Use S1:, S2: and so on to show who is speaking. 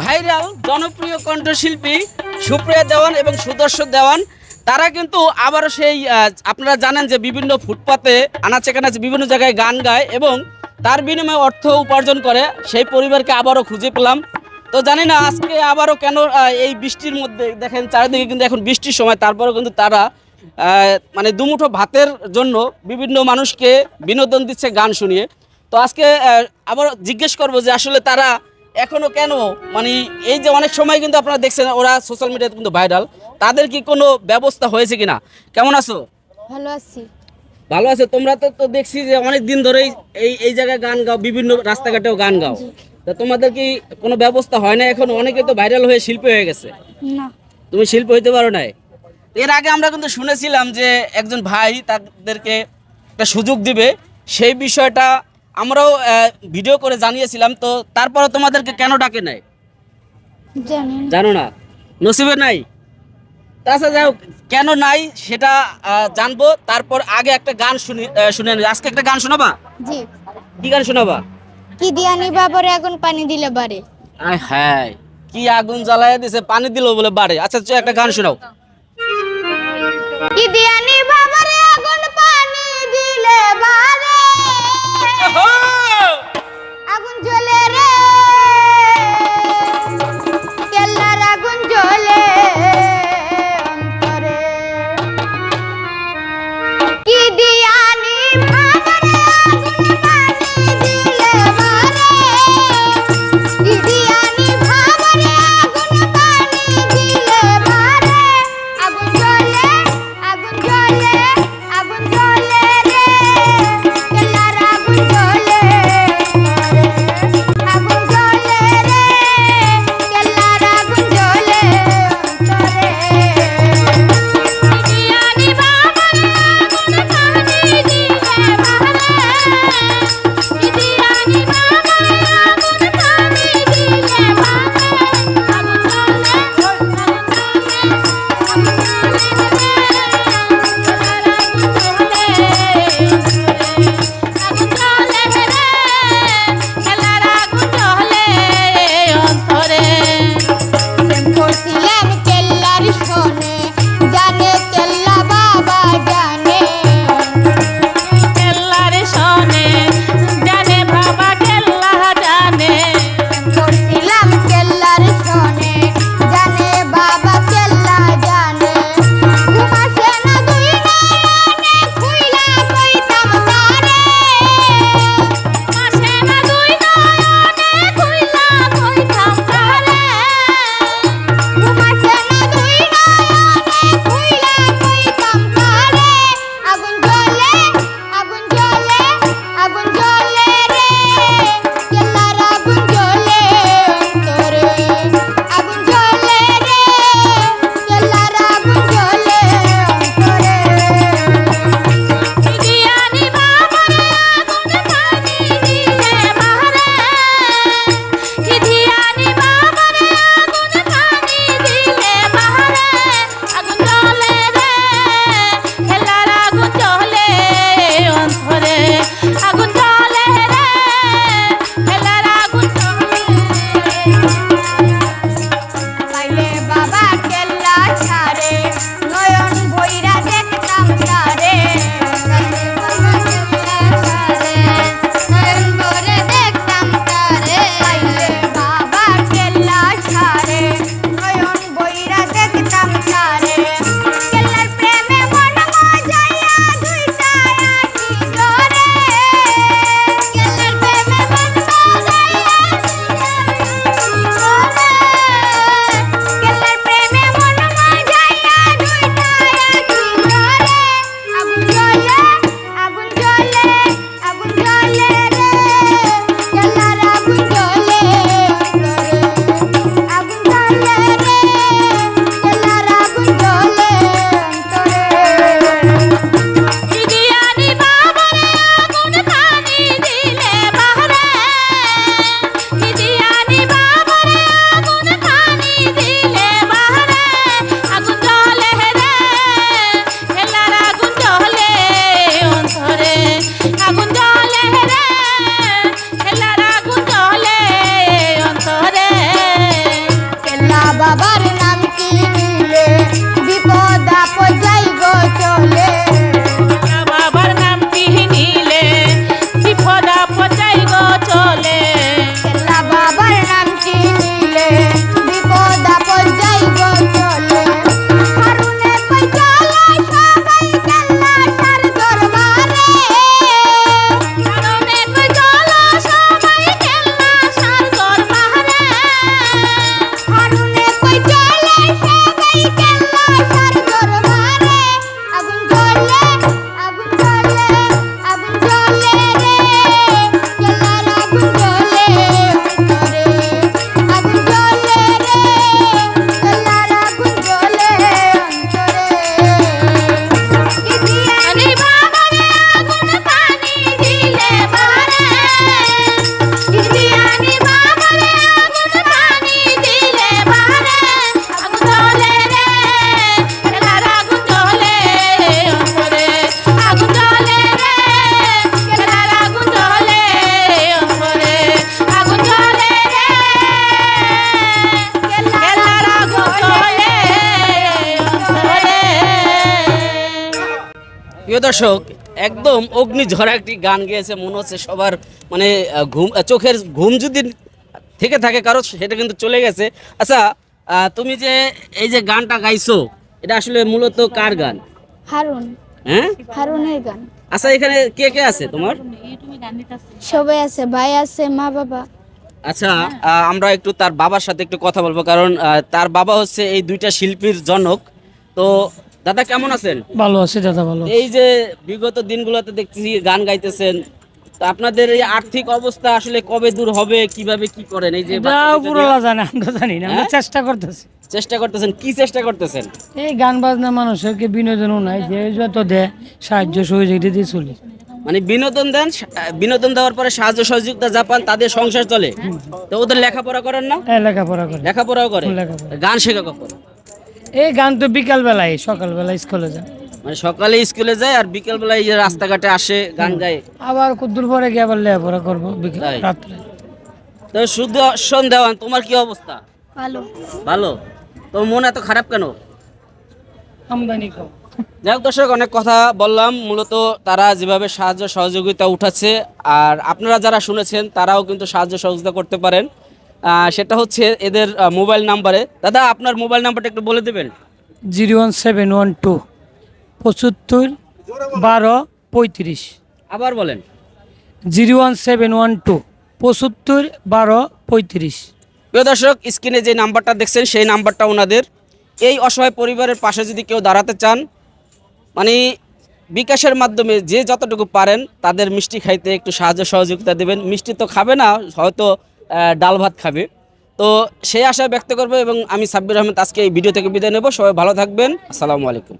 S1: Viral জনপ্রিয় কণ্ঠশিল্পী সুপ্রিয়া দেওয়ান এবং সুদর্শন দেওয়ান। তারা কিন্তু আবারও সেই আপনারা জানেন যে বিভিন্ন ফুটপাতে আনাচে কানাচে বিভিন্ন জায়গায় গান গায় এবং তার বিনিময়ে অর্থ উপার্জন করে। সেই পরিবারকে আবারও খুঁজে পেলাম। তো জানি না আজকে আবারও কেন এই বৃষ্টির মধ্যে, দেখেন চারিদিকে কিন্তু এখন বৃষ্টির সময়, তারপরেও কিন্তু তারা মানে দুমুঠো ভাতের জন্য বিভিন্ন মানুষকে বিনোদন দিচ্ছে গান শুনিয়ে। তো আজকে আবার জিজ্ঞেস করব যে আসলে তারা এখনও কেন? মানে এই যে অনেক সময় কিন্তু আপনারা দেখছেন ওরা সোশ্যাল মিডিয়াতে কিন্তু ভাইরাল তাদের কি কোনো ব্যবস্থা হয়েছে কিনা? কেমন আছো?
S2: ভালো আছি।
S1: ভালো আছে? তোমরা তো তো দেখছি যে অনেক দিন ধরেই এই এই জায়গায় গান গাও বিভিন্ন রাস্তাঘাটেও গান গাও। তা তোমাদের কি কোনো ব্যবস্থা হয় না? এখন অনেকে তো ভাইরাল হয়ে শিল্পী হয়ে গেছে।
S2: না।
S1: তুমি শিল্পী হইতে পারো নাই? এর আগে আমরা কিন্তু শুনেছিলাম যে একজন ভাই তাদেরকে একটা সুযোগ দিবে সেই বিষয়টা আমরাও ভিডিও করে জানিয়েছিলাম তো তারপরে তোমাদেরকে কেন ডাকে নাই?
S2: জানো
S1: না। নসিবে নাই? তাছাড়া যাই হোক, কেন নাই সেটা জানব। তারপর আগে একটা গান শুনি শুনে। আজকে একটা গান শোনাবা?
S2: জি।
S1: কি গান শোনাবা?
S2: কি দিয়া দিয়ানি বাবরে আগুন পানি দিলে বাড়ে
S1: আয় হ্যাঁ কি আগুন জ্বালায় দিছে পানি দিল বলে বাড়ে আচ্ছা একটা গান শোনাও।
S2: কি দিয়ানি
S1: প্রিয় দর্শক একদম অগ্নিঝরা একটি গান গেয়েছে মনে হচ্ছে সবার মানে ঘুম চোখের ঘুম যদি থেকে থাকে কারও সেটা কিন্তু চলে গেছে। আচ্ছা তুমি যে এই যে গানটা গাইছো এটা আসলে মূলত কার গান?
S2: হারুন।
S1: হ্যাঁ?
S2: হারুনের গান।
S1: আচ্ছা এখানে কে কে আছে তোমার?
S2: সবাই আছে ভাই আছে মা বাবা।
S1: আচ্ছা আমরা একটু তার বাবার সাথে একটু কথা বলব কারণ তার বাবা হচ্ছে এই দুইটা শিল্পীর জনক। তো দাদা কেমন আছেন?
S3: ভালো আছে দাদা ভালো
S1: এই যে বিগত দিনগুলোতে দেখতেছি গান গাইতেছেন তো আপনাদের এই আর্থিক অবস্থা আসলে কবে দূর হবে কীভাবে কি করেন? এই যে
S3: উপরওয়ালা জানে আমরা জানি না আমরা
S1: হ্যাঁ?
S3: চেষ্টা করতেছি।
S1: চেষ্টা করতেছেন কি চেষ্টা করতেছেন?
S3: এই গান বাজনা মানুষকে বিনোদনও নাই যে যত দেয় সাহায্য সহযোগিতা দিয়ে চলি।
S1: মানে বিনোদন দেন বিনোদন দেওয়ার পরে সাহায্য সহযোগিতা জাপান তাদের সংসার চলে? তো ওদের লেখাপড়া করেন না?
S3: এই লেখাপড়া করে।
S1: লেখাপড়াও করে? গান শেখা কখন?
S3: এই গান তো বিকাল বেলায় সকাল বেলায় স্কুলে যায়।
S1: মানে সকালে স্কুলে যায় আর বিকেল বেলায় এই যে রাস্তাঘাটে আসে গান গায়।
S3: আবার কদ্দুর পরে গিয়ে আবার লেখাপড়া করব বিকেল
S1: তাই?
S3: রাত্রে।
S1: তো শুধু দেওয়ান তোমার কি অবস্থা?
S2: ভালো।
S1: ভালো? তো মন এত খারাপ কেন?
S3: আমদানি কম।
S1: যাই হোক দর্শক অনেক কথা বললাম। মূলত তারা যেভাবে সাহায্য সহযোগিতা উঠাচ্ছে আর আপনারা যারা শুনেছেন তারাও কিন্তু সাহায্য সহযোগিতা করতে পারেন। সেটা হচ্ছে এদের মোবাইল নাম্বারে। দাদা আপনার মোবাইল নাম্বারটা একটু বলে দেবেন।
S3: Zero one seven one two পঁচাত্তর বারো পঁয়ত্রিশ।
S1: আবার বলেন।
S3: Zero one seven one two পঁচাত্তর বারো পঁয়ত্রিশ।
S1: প্রিয় দর্শক স্ক্রিনে যে নাম্বারটা দেখছেন সেই নাম্বারটা ওনাদের। এই অসহায় পরিবারের পাশে যদি কেউ দাঁড়াতে চান মানে বিকাশের মাধ্যমে যে যতটুকু পারেন তাদের মিষ্টি খাইতে একটু সাহায্য সহযোগিতা দেবেন। মিষ্টি তো খাবে না হয়তো ডাল ভাত খাবে। তো সেই আশা ব্যক্ত করবে এবং আমি সাব্বির আহমেদ আজকে এই ভিডিও থেকে বিদায় নেব। সবাই ভালো থাকবেন। আসসালামু আলাইকুম।